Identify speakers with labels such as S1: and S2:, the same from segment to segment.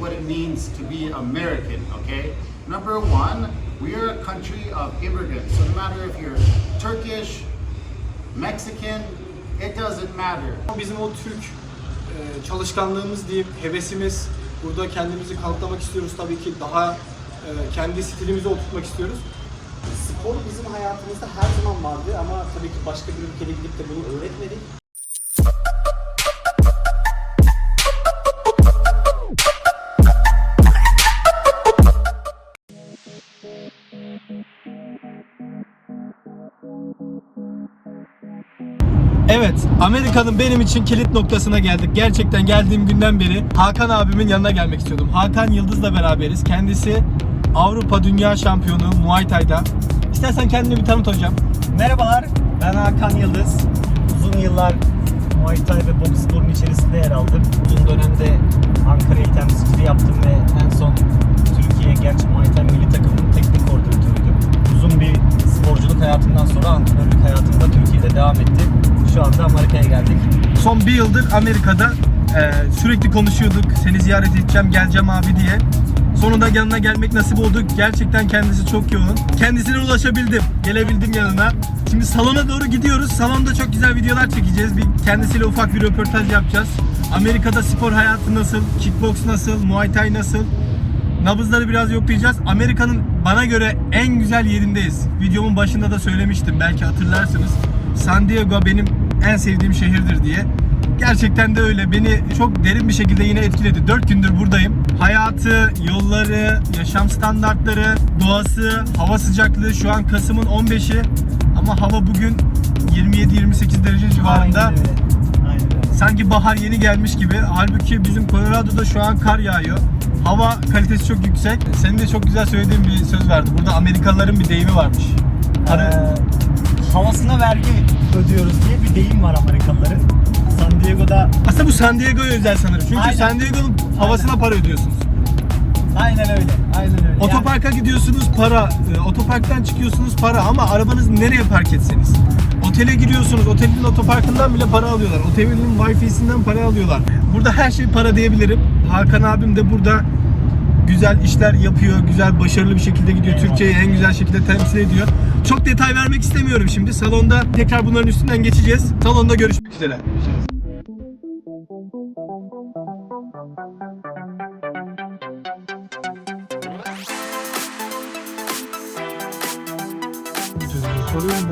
S1: what it means to be American, okay? Number one, we are a country of immigrants. So no matter if you're Turkish, Mexican, it doesn't matter.
S2: Bizim o Türk e, çalışkanlığımız diyeyim, hevesimiz, burada kendimizi kanıtlamak istiyoruz tabii ki daha e, kendi stilimizi oturtmak istiyoruz.
S3: Spor bizim hayatımızda her zaman vardı ama tabii ki başka bir ülkede gidip de bunu öğretmedik.
S2: Amerika'nın benim için kilit noktasına geldik. Gerçekten geldiğim günden beri Hakan abimin yanına gelmek istiyordum. Hakan Yıldız'la beraberiz. Kendisi Avrupa Dünya Şampiyonu Muay Thai'da. İstersen kendini bir tanıt hocam.
S3: Merhabalar, ben Hakan Yıldız. Uzun yıllar Muay Thai ve boks sporunun içerisinde yer aldım. Uzun dönemde Ankara'yı temsilciliği yaptım ve en son Türkiye Genç Muay Thai milli takımının teknik koordinatörüydüm. Uzun bir sporculuk hayatından sonra antrenörlük hayatım da Türkiye'de devam etti. Şu anda Amerika'ya geldik.
S2: Son bir yıldır Amerika'da e, sürekli konuşuyorduk. Seni ziyaret edeceğim, geleceğim abi diye. Sonunda yanına gelmek nasip oldu. Gerçekten kendisi çok yoğun. Kendisine ulaşabildim. Gelebildim yanına. Şimdi salona doğru gidiyoruz. Salonda çok güzel videolar çekeceğiz. Bir kendisiyle ufak bir röportaj yapacağız. Amerika'da spor hayatı nasıl? Kickbox nasıl? Muay Thai nasıl? Nabızları biraz yoklayacağız. Amerika'nın bana göre en güzel yerindeyiz. Videomun başında da söylemiştim. Belki hatırlarsınız. San Diego benim en sevdiğim şehirdir diye. Gerçekten de öyle. Beni çok derin bir şekilde yine etkiledi. 4 gündür buradayım. Hayatı, yolları, yaşam standartları, doğası, hava sıcaklığı şu an Kasım'ın 15'i ama hava bugün 27-28 derece civarında.
S3: Aynen öyle. Aynen öyle.
S2: Sanki bahar yeni gelmiş gibi. Halbuki bizim Colorado'da şu an kar yağıyor. Hava kalitesi çok yüksek. Senin de çok güzel söylediğin bir söz vardı. Burada Amerikalıların bir deyimi varmış. Arı-
S3: Ee, havasına vergi ödüyoruz diye bir deyim var Amerikalıların. San Diego'da
S2: Aslında bu San Diego'ya özel sanırım. Çünkü
S3: Aynen.
S2: San Diego'nun havasına para ödüyorsunuz.
S3: aynen öyle. Aynen öyle. Yani-
S2: Otoparka gidiyorsunuz para, e, otoparktan çıkıyorsunuz para ama arabanızı nereye park etseniz. Otele giriyorsunuz, otelin otoparkından bile para alıyorlar. Otelin wifi'sinden para alıyorlar. Burada her şey para diyebilirim. Hakan abim de burada güzel işler yapıyor, güzel başarılı bir şekilde gidiyor. Türkiye'yi en güzel şekilde temsil ediyor. Çok detay vermek istemiyorum şimdi. Salonda tekrar bunların üstünden geçeceğiz. Salonda görüşmek üzere. Soruyorum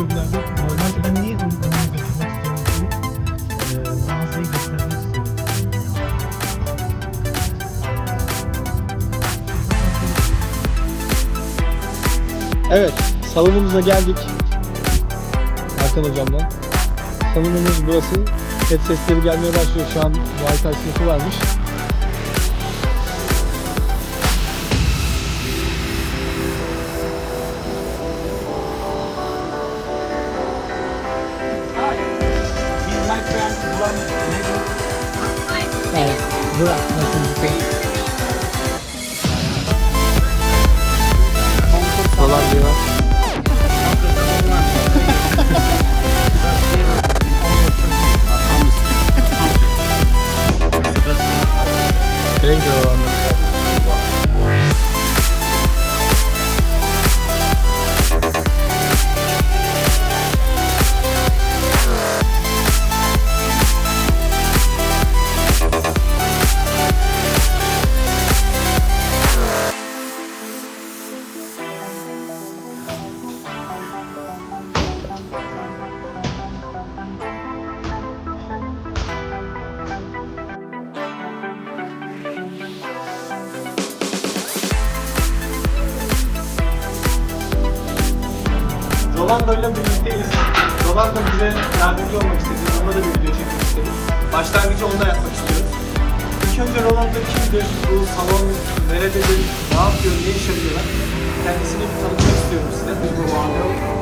S2: ben nerede?
S3: Normalde ben niye
S2: Evet, salonumuza geldik. Hakan hocamdan. Salonumuz burası. Set sesleri gelmeye başlıyor. Şu an Wi-Fi sınıfı varmış. Rolando ile birlikteyiz. Rolando bize yardımcı olmak istedi. Onunla da bir video çekmek istedi. Başlangıcı onunla yapmak istiyoruz. İlk önce Rolando kimdir? Bu salon nerededir? Ne yapıyor? Ne iş yapıyorlar? Kendisini bir tanıtmak istiyorum size.
S1: Rolando.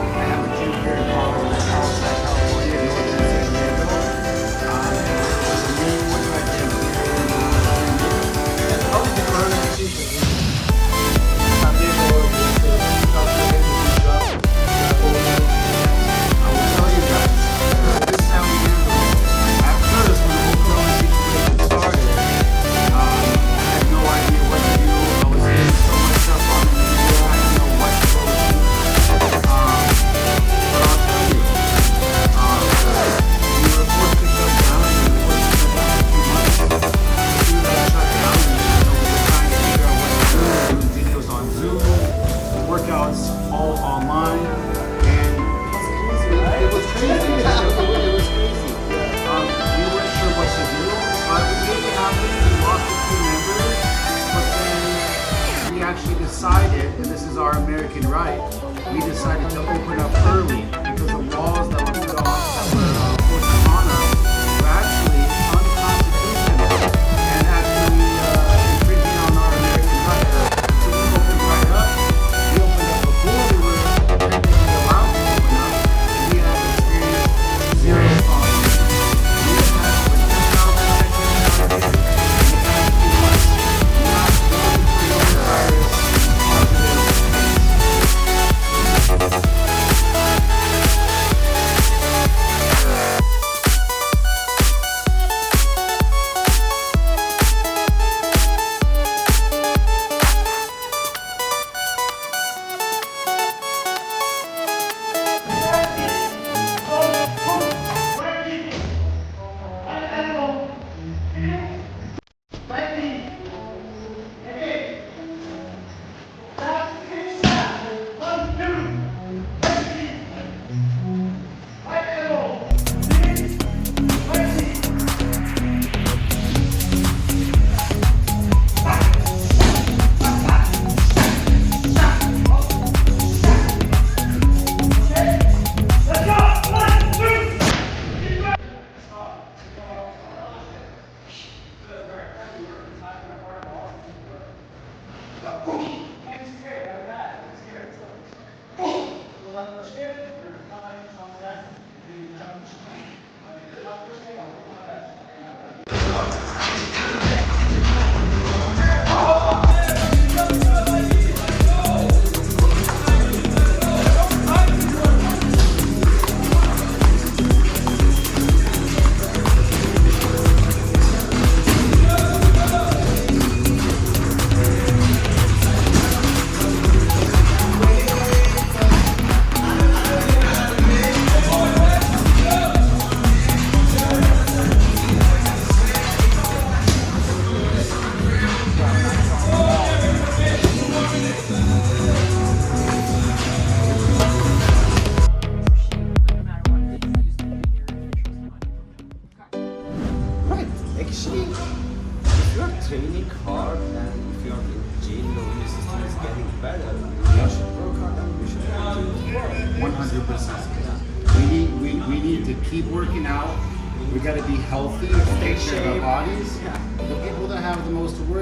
S1: American right, we decided to open up early because the laws that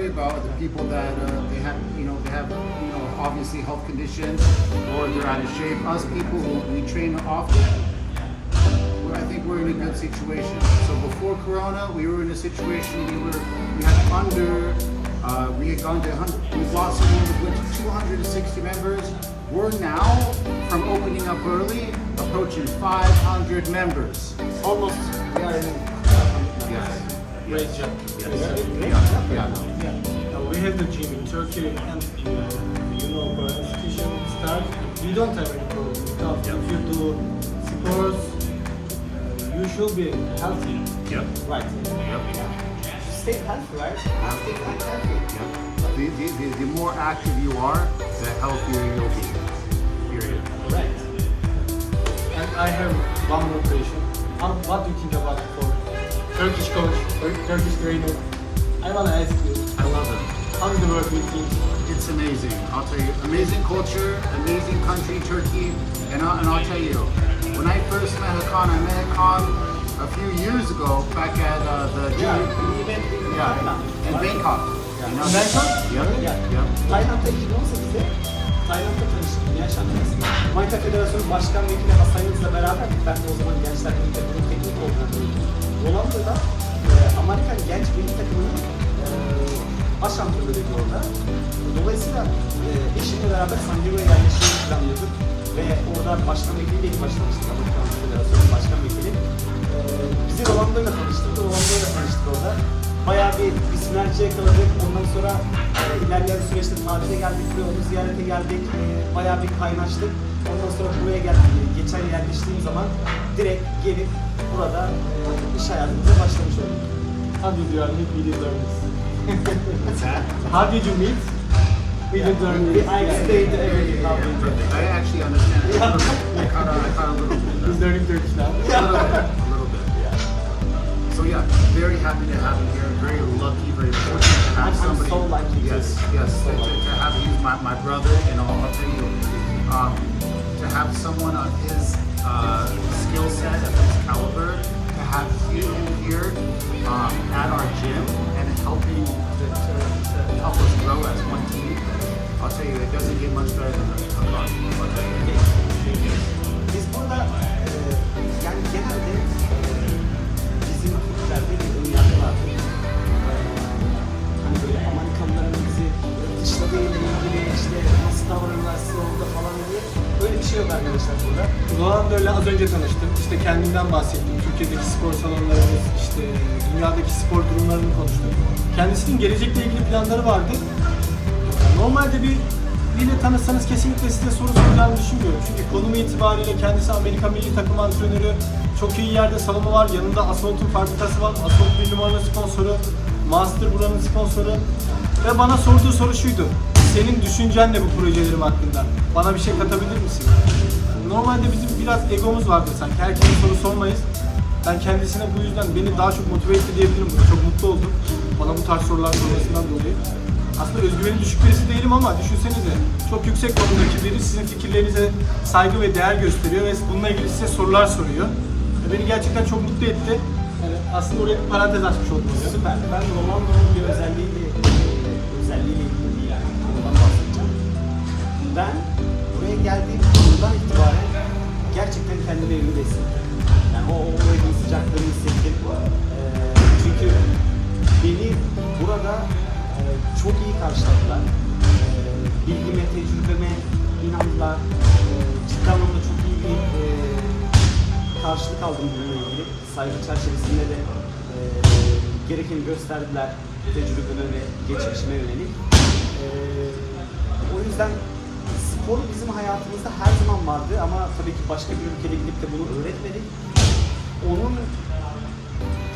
S1: about the people that uh, they have, you know, they have, you know, obviously health conditions or they're out of shape. Us people who we train often, I think we're in a good situation. So before Corona, we were in a situation we were we had under uh, we had gone to 100. We've lost went to 260 members. We're now from opening up early approaching 500 members.
S4: Almost we are in
S1: Yes.
S2: Great job.
S1: Yeah. Yeah.
S2: Uh, we have the gym in Turkey and in, uh, you know, for institution start. We don't have any problem because if you do sports, uh, you should be healthy.
S1: Yep.
S4: right.
S1: Yep.
S4: Stay healthy, right? Healthy and healthy.
S1: The, the, the, the more active you are, the healthier you'll be. Period.
S4: Right.
S2: And I have one more question. How, what do you think about for Turkish coach, Turkish trainer? I wanna ask you,
S1: I love it.
S2: how is the work with him?
S1: It's amazing. I'll tell you, amazing culture, amazing country, Turkey, and I'll, and I'll tell you, when I first met Hakan, I met Hakan a few years ago back at uh, the gym.
S4: event in
S1: Yeah, in Bangkok. You know?
S2: Bangkok?
S1: Yep.
S4: Yeah.
S1: Yep.
S4: Tayland'da 2018'de Tayland'da Şampiyonası. Muay Thai Federasyonu Başkan Vekili Hasan Yıldız'la beraber ben de o zaman Gençler Milli Takımı'nın teknik koordinatörüydüm. Holanda'da e, Amerikan genç milli takımının e, antrenörüydü orada. Dolayısıyla e, eşimle beraber San Diego'ya yerleşmeyi planlıyorduk. Ve orada başkan vekiliyle ilk başlamıştık Amerikan Federasyonu Başkan Vekili. E, bizi Rolando'yla tanıştırdı. Rolando'yla tanıştık orada. Bayağı bir, bir sinerji yakaladık. Ondan sonra e, ilerleyen süreçte tatile geldik ve onu ziyarete geldik. E, bayağı bir kaynaştık. Ondan sonra buraya geldik. Geçen yerleştiğim zaman direkt gelip burada e, iş hayatımıza başlamış olduk.
S2: How did you meet?
S1: What's that?
S2: How did you meet the learners?
S4: I explained everything how we.
S1: I actually understand. I I
S2: Turkish now.
S1: A little bit. A little bit. So yeah, very happy to have him here. Very lucky, very fortunate to have
S4: I'm- I'm
S1: somebody.
S4: so lucky to-
S1: Yes, yes.
S4: so
S1: to, to,
S4: lucky.
S1: to have he's my, my brother, and I'll, I'll tell you, um, to have someone of his uh, skill set, of his caliber, to have you here um, at our gym and helping to, to, to help us grow as one team, I'll tell you, it doesn't get much better than that. I'll tell you.
S4: Biz e, e, bizim Türklerde bir ön yargı vardır. E, hani böyle Amerikanların bizi dışladığıyla ilgili işte nasıl davranırlarsa orada falan diye öyle bir şey yok arkadaşlar burada.
S2: Rolando'yla az önce tanıştım. İşte kendimden bahsettim. Türkiye'deki spor salonlarımız, işte dünyadaki spor durumlarını konuştuk. Kendisinin gelecekle ilgili planları vardı. Normalde bir biriyle tanışsanız kesinlikle size soru soracağını düşünmüyorum. Çünkü konumu itibariyle kendisi Amerika milli takım antrenörü. Çok iyi yerde salonu var. Yanında Assault'un fabrikası var. Assault bir numaralı sponsoru. Master buranın sponsoru. Ve bana sorduğu soru şuydu. Senin düşüncen ne bu projelerim hakkında? Bana bir şey katabilir misin? Normalde bizim biraz egomuz vardır sanki. Herkese soru sormayız. Ben kendisine bu yüzden beni daha çok motive etti diyebilirim. Çok mutlu oldum. Bana bu tarz sorular sormasından dolayı. Aslında özgüveni düşük birisi değilim ama düşünsenize çok yüksek konumdaki biri sizin fikirlerinize saygı ve değer gösteriyor ve bununla ilgili size sorular soruyor. Beni gerçekten çok mutlu etti. Yani aslında oraya bir parantez açmış oldum.
S4: Süper. Ben Rolando'nun bir özelliğiyle, özelliğiyle ilgili bir konudan bahsedeceğim. Ben buraya geldiğim andan itibaren gerçekten kendimi evimde hissettim. Yani o o evin sıcaklığını hissettim. E, çünkü beni burada çok iyi karşıladılar. E, bilgime, tecrübeme inandılar. E, ciddi anlamda çok iyi bir e, karşılık aldım bununla ilgili. Saygı çerçevesinde de e, gerekeni gösterdiler tecrübeme ve geçmişime yönelik. O yüzden spor bizim hayatımızda her zaman vardı ama tabii ki başka bir ülkede gidip de bunu öğretmedik. Onun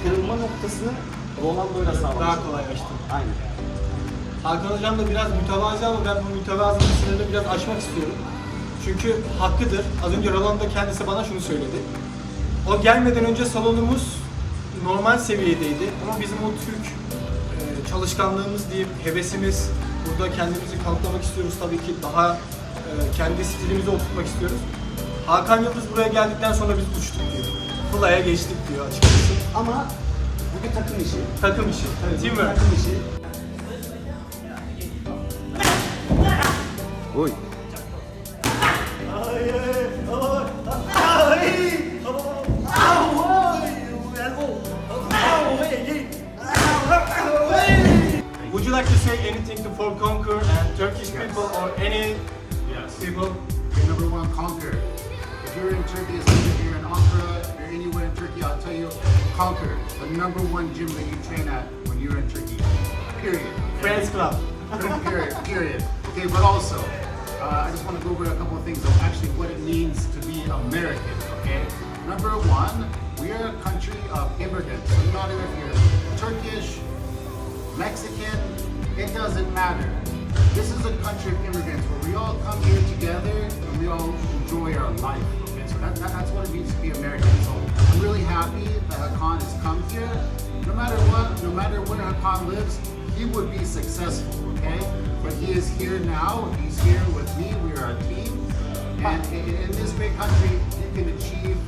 S4: kırılma noktasını Rolando'yla sağlamıştık.
S2: Daha kolaylaştı.
S4: Aynen.
S2: Hakan Hocam da biraz mütevazı ama ben bu mütevazının sınırını biraz aşmak istiyorum. Çünkü hakkıdır. Az önce Roland da kendisi bana şunu söyledi. O gelmeden önce salonumuz normal seviyedeydi ama bizim o Türk e, çalışkanlığımız diyeyim, hevesimiz, burada kendimizi kanıtlamak istiyoruz tabii ki daha e, kendi stilimizi oturtmak istiyoruz. Hakan Yıldız buraya geldikten sonra biz uçtuk diyor. Fly'a geçtik diyor açıkçası.
S4: Ama takım işi.
S2: Takım işi,
S4: Bu bir
S2: teamwork.
S4: takım işi. Oy.
S2: Would you like to say anything to For Conquer and Turkish people or any people?
S1: You're number one, conquer. If you're in Turkey, especially if you're in Ankara, if you're anywhere in Turkey, I'll tell you, conquer. The number one gym that you train at when you're in Turkey. Period.
S2: Friends Club.
S1: period. Period. Okay, but also, uh, I just want to go over a couple of things of actually what it means to be American. Okay. Number one, we are a country of immigrants. No matter if you're Turkish, Mexican, it doesn't matter. This is a country of immigrants where we all come here together and we all enjoy our life. Okay, so that, that, that's what it means to be American. So I'm really happy that Hakan has come here. No matter what, no matter where Hakan lives, he would be successful, okay? But he is here now. He's here with me. We are a team. And in, in this great country, you can achieve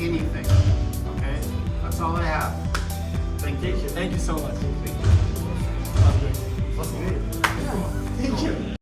S1: anything, okay? That's all I have. Thank you.
S2: Thank you so much.
S1: Thank you.
S2: That was great.